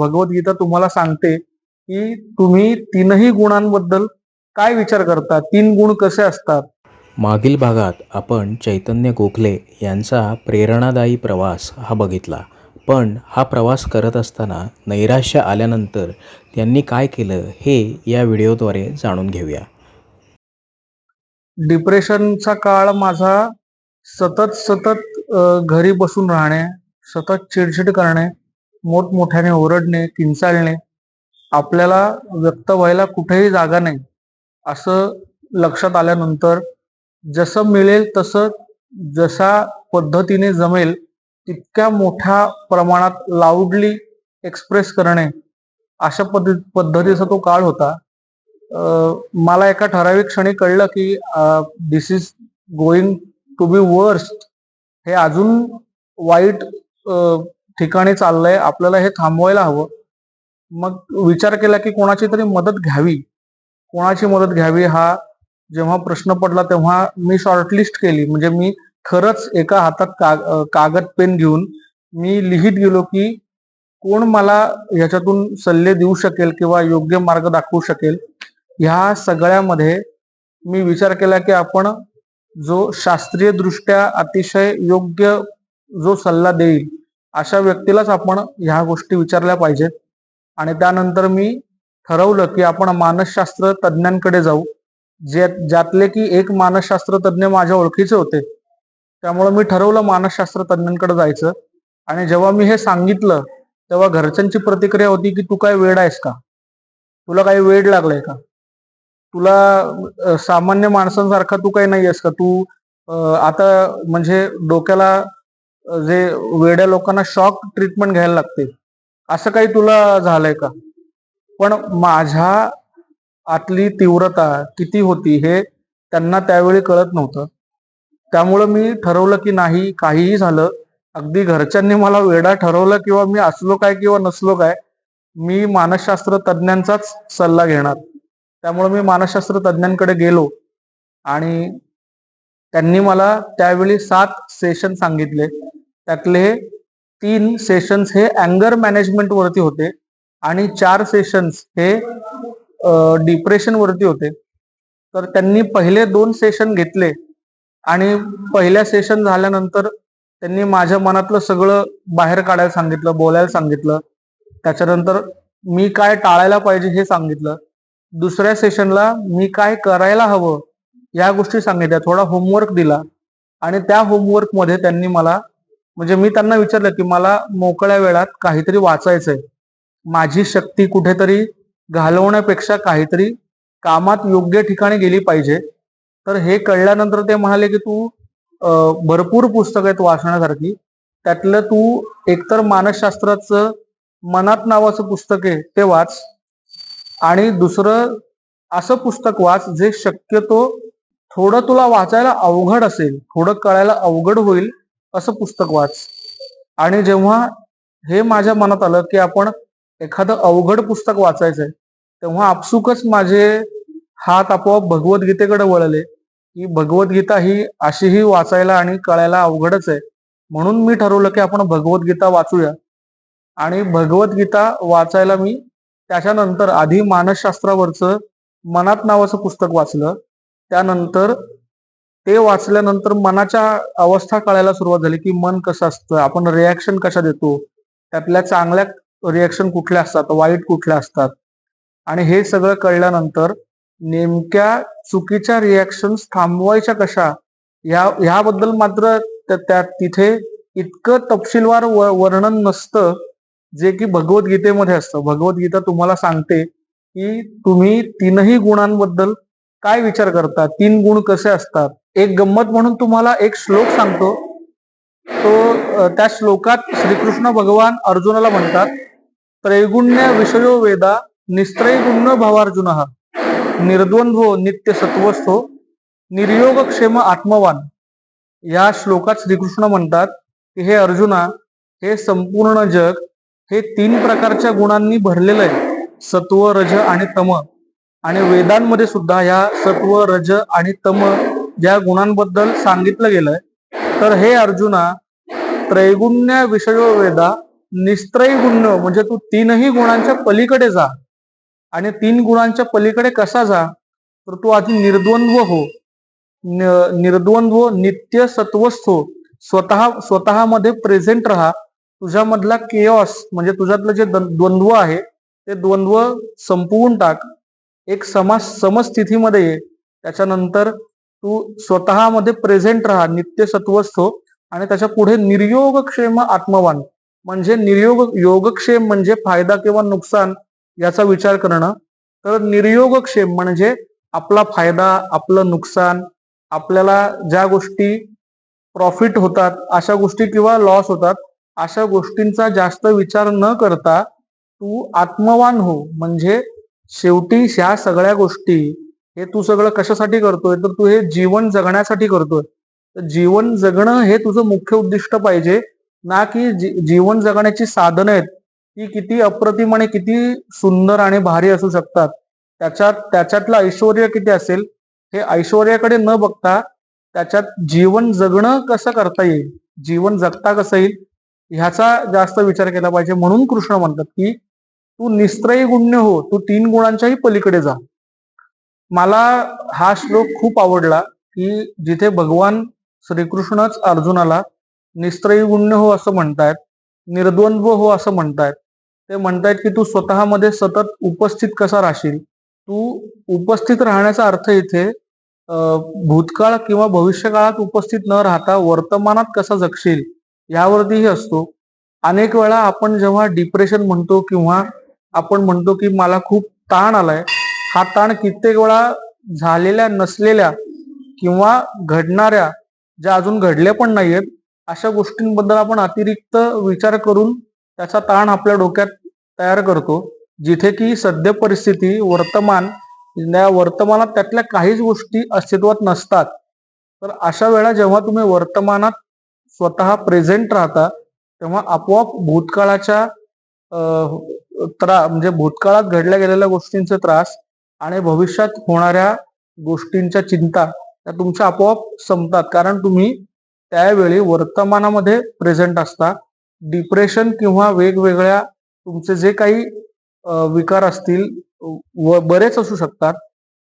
भगवद्गीता तुम्हाला सांगते की तुम्ही तीनही गुणांबद्दल काय विचार करता? तीन गुण कसे असतात? मागील भागात आपण चैतन्य गोखले यांचा प्रेरणादायी प्रवास हा बघितला. पण हा प्रवास करत असताना नैराश्य आल्यानंतर त्यांनी काय केलं हे या व्हिडिओद्वारे जाणून घेऊया. डिप्रेशनचा काळ माझा सतत सतत घरी बसून राहणे सतत चिडचिड करणे मोठमोठ्याने ओरडणे किंचाळणे आपल्याला व्यक्त व्हायला कुठेही जागा नाही असं लक्षात आल्यानंतर जसं मिळेल तसं जशा पद्धतीने जमेल तितक्या मोठ्या प्रमाणात लाऊडली एक्सप्रेस करणे अशा पद्धती पद्धतीचा तो काळ होता. मला एका ठराविक क्षणी कळलं की this is going to be worst हे अजून वाईट ठिकाणी चाललंय आपल्याला हे थांबवायला हवं. मग विचार केला की कोणाची तरी मदत घ्यावी. कोणाची मदत घ्यावी हा जेव्हा प्रश्न पडला तेव्हा मी शॉर्टलिस्ट केली. म्हणजे मी खरंच एका हातात काग कागद पेन घेऊन मी लिहित गेलो की कोण मला ह्याच्यातून सल्ले देऊ शकेल किंवा योग्य मार्ग दाखवू शकेल ह्या सगळ्यामध्ये मी विचार केला की आपण जो शास्त्रीय दृष्ट्या अतिशय योग्य जो सल्ला देईल अशा व्यक्तीलाच आपण ह्या गोष्टी विचारल्या पाहिजेत आणि त्यानंतर मी ठरवलं की आपण मानसशास्त्र तज्ज्ञांकडे जाऊ. जे ज्यातले की एक मानसशास्त्र तज्ज्ञ माझ्या ओळखीचे होते. त्यामुळे मी ठरवलं मानसशास्त्र तज्ज्ञांकडे जायचं. आणि जेव्हा मी हे सांगितलं तेव्हा घरच्यांची प्रतिक्रिया होती की तू काय वेड आहेस का? तुला काही वेड लागलाय का? तुला सामान्य माणसांसारखा तू काही नाही आहेस का? तू आता म्हणजे डोक्याला जे वेड्या लोकांना शॉक ट्रीटमेंट घ्यायला लागते. असं काही तुला झालंय का? पण माझ्या आतली तीव्रता किती होती हे त्यांना त्यावेळी कळत नव्हतं. त्यामुळं मी ठरवलं की नाही काहीही झालं अगदी घरच्यांनी मला वेडा ठरवलं किंवा मी असलो काय किंवा नसलो काय मी मानसशास्त्र तज्ज्ञांचाच सल्ला घेणार. त्यामुळे मी मानसशास्त्र तज्ज्ञांकडे गेलो आणि त्यांनी मला त्यावेळी सात सेशन सांगितले. त्यातले तीन सेशन्स हे अँगर मॅनेजमेंट वरती होते आणि चार सेशन्स हे डिप्रेशन वरती होते. तर त्यांनी पहिले दोन सेशन घेतले आणि पहिल्या सेशन झाल्यानंतर त्यांनी माझ्या मनातलं सगळं बाहेर काढायला सांगितलं बोलायला सांगितलं. त्याच्यानंतर मी काय टाळायला पाहिजे हे सांगितलं. दुसऱ्या सेशनला मी काय करायला हवं या गोष्टी सांगितल्या थोडा होमवर्क दिला आणि त्या होमवर्कमध्ये त्यांनी मला म्हणजे मी त्यांना विचारलं की मला मोकळ्या वेळात काहीतरी वाचायचंय. माझी शक्ती कुठेतरी घालवण्यापेक्षा काहीतरी कामात योग्य ठिकाणी गेली पाहिजे. तर हे कळल्यानंतर ते म्हणाले की तू भरपूर पुस्तक आहेत वाचण्यासारखी. त्यातलं तू एकतर मानसशास्त्राचं मनात नावाचं पुस्तक आहे ते वाच आणि दुसरं असं पुस्तक वाच जे शक्यतो थोडं तुला वाचायला अवघड असेल थोडं कळायला अवघड होईल असं पुस्तक वाच. आणि जेव्हा हे माझ्या मनात आलं की आपण एखादं अवघड पुस्तक वाचायचंय तेव्हा आपसुकच माझे हात आपोआप भगवद्गीतेकडे वळले की भगवद्गीता ही अशीही वाचायला आणि कळायला अवघडच आहे. म्हणून मी ठरवलं की आपण भगवद्गीता वाचूया. आणि भगवद्गीता वाचायला मी त्याच्यानंतर आधी मानसशास्त्रावरचं मनात नावाचं पुस्तक वाचलं. त्यानंतर ते वाचल्यानंतर मनाच्या अवस्था कळायला सुरुवात झाली की मन कसं असतं आपण रिॲक्शन कशा देतो त्यातल्या चांगल्या रिॲक्शन कुठल्या असतात वाईट कुठल्या असतात? आणि हे सगळं कळल्यानंतर नेमक्या चुकीच्या रिॲक्शन थांबवायच्या कशा ह्या ह्याबद्दल मात्र त्या तिथे इतकं तपशीलवार व- वर्णन नसतं जे की भगवद्गीतेमध्ये असतं. भगवद्गीता तुम्हाला सांगते की तुम्ही तीनही गुणांबद्दल काय विचार करता? तीन गुण कसे असतात? एक गंमत म्हणून तुम्हाला एक श्लोक सांगतो. तो त्या श्लोकात श्रीकृष्ण भगवान अर्जुनाला म्हणतात त्रैगुण्य विषयो वेदा निस्त्रैगुण्य भावार्जुन निर्द्वंद्व नित्य सत्वस्थो निर्योग क्षेम आत्मवान. या श्लोकात श्रीकृष्ण म्हणतात की हे अर्जुना हे संपूर्ण जग हे तीन प्रकारच्या गुणांनी भरलेलं आहे. सत्व रज आणि तम. आणि वेदांमध्ये सुद्धा या सत्व रज आणि तम ज्या गुणांबद्दल सांगितलं गेलंय तर हे अर्जुना त्रैगुण्य विषय वेदा निस्त्रयी म्हणजे तू तीनही गुणांच्या पलीकडे जा आणि तीन गुणांच्या पलीकडे कसा जा तर तू आधी निर्द्वंद्व हो. निर्द्वंद्व नित्य सत्वस्थ हो. स्वतः स्वतःमध्ये प्रेझेंट राहा. तुझ्यामधला केऑस म्हणजे तुझ्यातलं जे द्वंद्व आहे ते द्वंद्व संपवून टाक. एक समाज समस्थितीमध्ये ये. त्याच्यानंतर तू स्वतःमध्ये प्रेझेंट राहा नित्य सत्वस्थ हो. आणि त्याच्या पुढे निर्योगक्षेम आत्मवान. म्हणजे निर्योग योगक्षेम म्हणजे फायदा किंवा नुकसान याचा विचार करणं. तर निर्योगक्षेम म्हणजे आपला फायदा आपलं नुकसान आपल्याला ज्या गोष्टी प्रॉफिट होतात अशा गोष्टी किंवा लॉस होतात अशा गोष्टींचा जास्त विचार न करता तू आत्मवान हो. म्हणजे शेवटी ह्या सगळ्या गोष्टी हे तू सगळं कशासाठी करतोय? तर तू हे जीवन जगण्यासाठी करतोय. तर जीवन जगणं हे तुझं मुख्य उद्दिष्ट पाहिजे. ना की जी- जीवन जगण्याची साधनं आहेत ती किती अप्रतिम आणि किती सुंदर आणि भारी असू शकतात. त्याच्यात त्याच्यातलं ऐश्वर किती असेल हे ऐश्वर्याकडे न बघता त्याच्यात जीवन जगणं कसं करता येईल? जीवन जगता कसं येईल? ह्याचा जास्त विचार केला पाहिजे. म्हणून कृष्ण म्हणतात की तू निस्त्रयी गुण्य हो. तू तीन गुणांच्याही पलीकडे जा. मला हा श्लोक खूप आवडला की जिथे भगवान श्रीकृष्णच अर्जुनाला निस्त्रयी गुण्य हो असं म्हणतायत निर्द्वंद्व हो असं म्हणतायत. ते म्हणतायत की तू स्वतःमध्ये सतत उपस्थित कसा राहशील? तू उपस्थित राहण्याचा अर्थ इथे भूतकाळ किंवा भविष्यकाळात उपस्थित न राहता वर्तमानात कसा जगशील यावरतीही असतो. अनेक वेळा आपण जेव्हा डिप्रेशन म्हणतो किंवा आपण म्हणतो की मला खूप ताण आलाय हा ताण कित्येक वेळा झालेल्या नसलेल्या किंवा घडणाऱ्या ज्या अजून घडल्या पण नाहीयेत अशा गोष्टींबद्दल आपण अतिरिक्त विचार करून त्याचा ताण आपल्या डोक्यात तयार करतो जिथे की सद्य परिस्थिती वर्तमान या वर्तमानात त्यातल्या काहीच गोष्टी अस्तित्वात नसतात. तर अशा वेळा जेव्हा तुम्ही वर्तमानात स्वतः प्रेझेंट राहता तेव्हा आपोआप भूतकाळाच्या त्रास त्रा म्हणजे भूतकाळात घडल्या गेलेल्या गोष्टींचे त्रास आणि भविष्यात होणाऱ्या गोष्टींच्या चिंता त्या तुमच्या आपोआप संपतात. कारण तुम्ही त्यावेळी वर्तमानामध्ये प्रेझेंट असता. डिप्रेशन किंवा वेगवेगळ्या तुमचे जे काही विकार असतील व बरेच असू शकतात.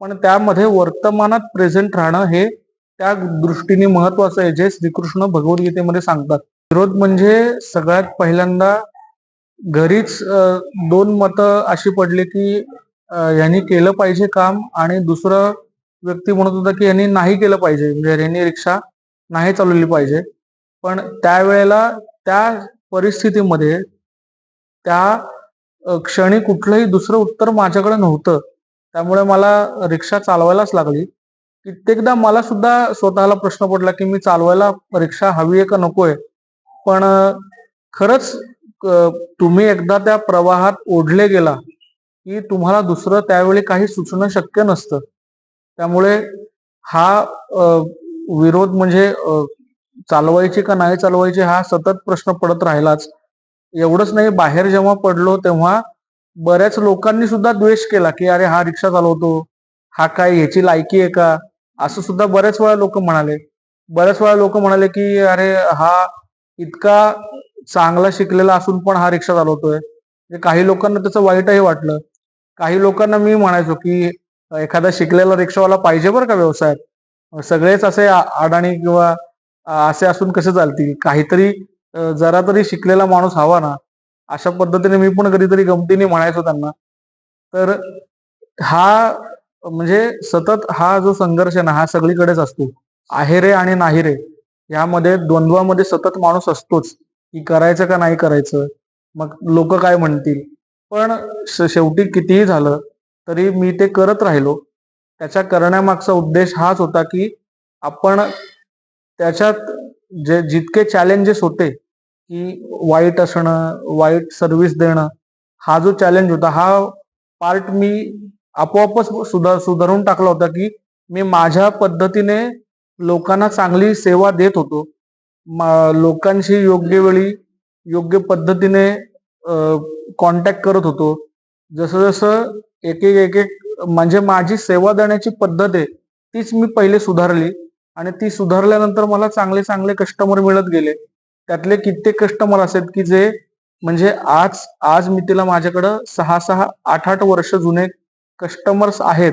पण त्यामध्ये वर्तमानात प्रेझेंट राहणं हे त्या दृष्टीने महत्वाचं आहे जे श्रीकृष्ण भगवद्गीतेमध्ये सांगतात. विरोध म्हणजे सगळ्यात पहिल्यांदा घरीच दोन मतं अशी पडली की यांनी केलं पाहिजे काम आणि दुसरं व्यक्ती म्हणत होता की यांनी नाही केलं पाहिजे. म्हणजे यांनी रिक्षा नाही चालवली पाहिजे. पण त्यावेळेला त्या परिस्थितीमध्ये त्या क्षणी कुठलंही दुसरं उत्तर माझ्याकडे नव्हतं. त्यामुळे मला रिक्षा चालवायलाच लागली. कित्येकदा मला सुद्धा स्वतःला प्रश्न पडला की मी चालवायला रिक्षा हवी आहे का नकोय? पण खरंच तुम्ही एकदा त्या प्रवाहात ओढले गेला. की तुम्हाला दुसरं त्यावेळी काही सुचणं शक्य नसतं. त्यामुळे हा विरोध म्हणजे चालवायची का नाही चालवायची हा सतत प्रश्न पडत राहिलाच. एवढंच नाही बाहेर जेव्हा पडलो तेव्हा बऱ्याच लोकांनी सुद्धा द्वेष केला की अरे हा रिक्षा चालवतो हा काय ह्याची लायकी आहे का? असं सुद्धा बऱ्याच वेळा लोक म्हणाले. बऱ्याच वेळा लोक म्हणाले की अरे हा इतका चांगला शिकलेला असून पण हा रिक्षा चालवतोय. म्हणजे काही लोकांना त्याचं वाईटही वाटलं. काही लोकांना मी म्हणायचो की एखादा शिकलेला रिक्षावाला पाहिजे बरं का व्यवसायात. सगळेच असे अडाणी किंवा असे असून कसे चालतील? काहीतरी जरा तरी शिकलेला माणूस हवा ना. अशा पद्धतीने मी पण कधीतरी गमतीने म्हणायचो त्यांना. तर हा म्हणजे सतत हा जो संघर्ष ना हा सगळीकडेच असतो. आहे रे आणि नाही रे. यामध्ये द्वंद्वामध्ये सतत माणूस असतोच. की करायचं का नाही करायचं? मग लोक काय म्हणतील? पण शेवटी कितीही झालं तरी मी ते करत राहिलो. त्याच्या करण्यामागचा उद्देश हाच होता की आपण त्याच्यात जे जितके चॅलेंजेस होते की वाईट असणं वाईट सर्व्हिस देणं हा जो चॅलेंज होता हा पार्ट मी आपोआपच सुधार सुधारून टाकला होता की मी माझ्या पद्धतीने लोकांना चांगली सेवा देत होतो. मा- लोकांशी योग्य वेळी योग्य पद्धतीने कॉन्टॅक्ट करत होतो. जसं जसं एक एक एक एक म्हणजे माझी सेवा देण्याची पद्धत आहे तीच मी पहिले सुधारली. आणि ती सुधारल्यानंतर मला चांगले चांगले कस्टमर मिळत गेले. त्यातले कित्येक कस्टमर असेल की जे म्हणजे आज आज मी तिला माझ्याकडं सहा सहा आठ आठ वर्ष जुने कस्टमर्स आहेत.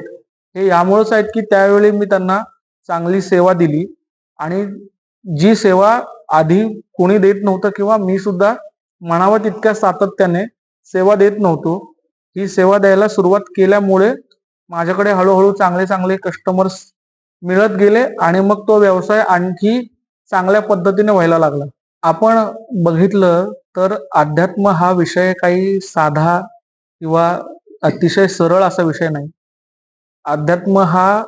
हे यामुळेच आहेत की त्यावेळी मी त्यांना चांगली सेवा दिली. आणि जी सेवा आधी कोणी देत नव्हतं किंवा मी सुद्धा म्हणावं तितक्या सातत्याने सेवा देत नव्हतो. ही सेवा द्यायला सुरुवात केल्यामुळे माझ्याकडे हळूहळू चांगले चांगले कस्टमर्स मिळत गेले आणि मग तो व्यवसाय आणखी चांगल्या पद्धतीने व्हायला लागला. आपण बघितलं तर अध्यात्म हा विषय काही साधा किंवा अतिशय सरळ असा विषय नाही. अध्यात्म हा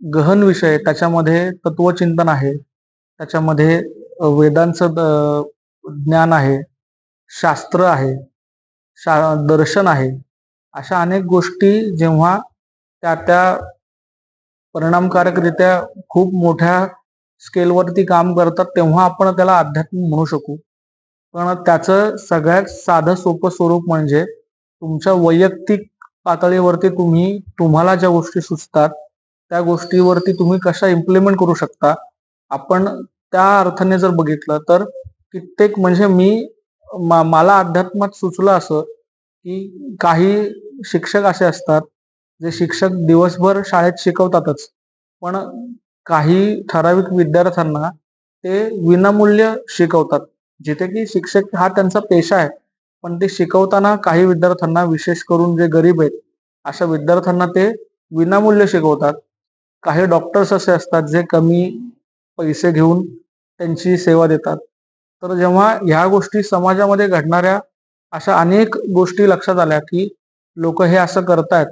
गहन विषय आहे. त्याच्यामध्ये तत्वचिंतन आहे. त्याच्यामध्ये वेदांचं ज्ञान आहे. शास्त्र आहे. शा दर्शन आहे. अशा अनेक गोष्टी जेव्हा त्या त्या परिणामकारकरित्या खूप मोठ्या स्केलवरती काम करतात तेव्हा आपण त्याला अध्यात्म म्हणू शकू. पण त्याचं सगळ्यात साधं सोपं स्वरूप म्हणजे तुमच्या वैयक्तिक पातळीवरती तुम्ही तुम्हाला ज्या गोष्टी सुचतात त्या गोष्टीवरती तुम्ही कशा इम्प्लिमेंट करू शकता आपण त्या अर्थाने जर बघितलं तर कित्येक म्हणजे मी मा- मला अध्यात्मात सुचलं असं की काही शिक्षक असे असतात जे शिक्षक दिवसभर शाळेत शिकवतातच. पण काही ठराविक विद्यार्थ्यांना ते विनामूल्य शिकवतात. जिथे की शिक्षक हा त्यांचा पेशा आहे. पण ते शिकवताना काही विद्यार्थ्यांना विशेष करून जे गरीब आहेत अशा विद्यार्थ्यांना ते विनामूल्य शिकवतात. काही डॉक्टर्स असे असतात जे कमी पैसे घेऊन त्यांची सेवा देतात. तर जेव्हा ह्या गोष्टी समाजामध्ये घडणाऱ्या अशा अनेक गोष्टी लक्षात आल्या की लोक हे असं करतायत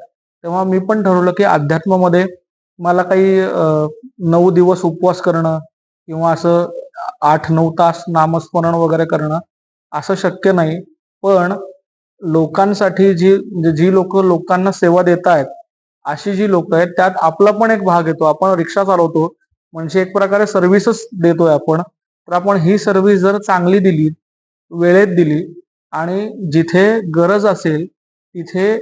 तेव्हा मी पण ठरवलं की अध्यात्मामध्ये मला काही नऊ दिवस उपवास करणं किंवा असं आठ नऊ तास नामस्मरण वगैरे करणं असं शक्य नाही. पण लोकांसाठी जी म्हणजे जी लोक लोकांना सेवा देत आहेत अशी जी लोक आहेत त्यात आपला पण एक भाग येतो. आपण रिक्षा चालवतो म्हणजे एक प्रकारे सर्व्हिसच देतोय आपण. तर आपण ही सर्व्हिस जर चांगली दिली वेळेत दिली आणि जिथे गरज असेल तिथे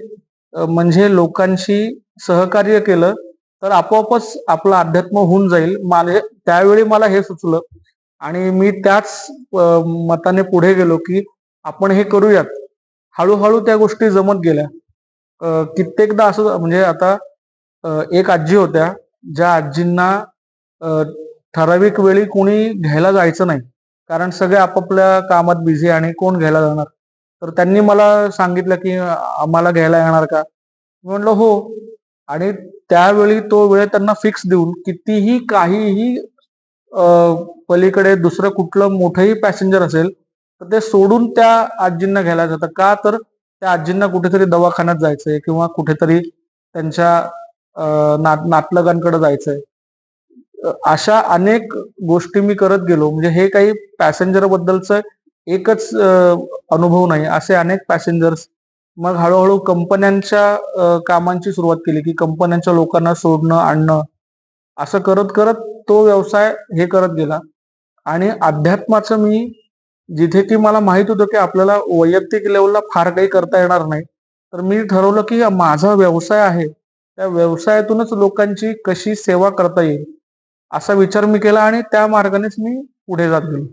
म्हणजे लोकांशी सहकार्य केलं तर आपोआपच आपलं अध्यात्म होऊन जाईल. मला त्यावेळी मला हे सुचलं आणि मी त्याच मताने पुढे गेलो की आपण हे करूयात. हळूहळू त्या गोष्टी जमत गेल्या. कित्येकदा असं म्हणजे आता एक आजी होत्या ज्या आजींना ठराविक वेळी कोणी घ्यायला जायचं नाही. कारण सगळे आपापल्या कामात बिझी आणि कोण घ्यायला जाणार? तर त्यांनी मला सांगितलं की आम्हाला घ्यायला येणार का? मी म्हणलं हो. आणि त्यावेळी तो वेळ त्यांना फिक्स देऊन कितीही काहीही पलीकडे दुसरं कुठलं मोठंही पॅसेंजर असेल तर ते सोडून त्या आजींना घ्यायला जातं का तर त्या आजींना कुठेतरी दवाखान्यात जायचंय किंवा कुठेतरी त्यांच्या नात नातलगांकडे जायचंय. अशा अनेक गोष्टी मी करत गेलो. म्हणजे हे काही पॅसेंजर बद्दलचं एकच अनुभव नाही. असे अनेक पॅसेंजर्स मग हळूहळू कंपन्यांच्या कामांची सुरुवात केली की कंपन्यांच्या लोकांना सोडणं आणणं असं करत करत तो व्यवसाय हे करत गेला. आणि अध्यात्माचं मी जिथे की मला माहीत होतं की आपल्याला वैयक्तिक लेवलला फार काही करता येणार नाही तर मी ठरवलं की माझा व्यवसाय आहे त्या व्यवसायातूनच लोकांची कशी सेवा करता येईल? असा विचार मी केला आणि त्या मार्गानेच मी पुढे जात गेलो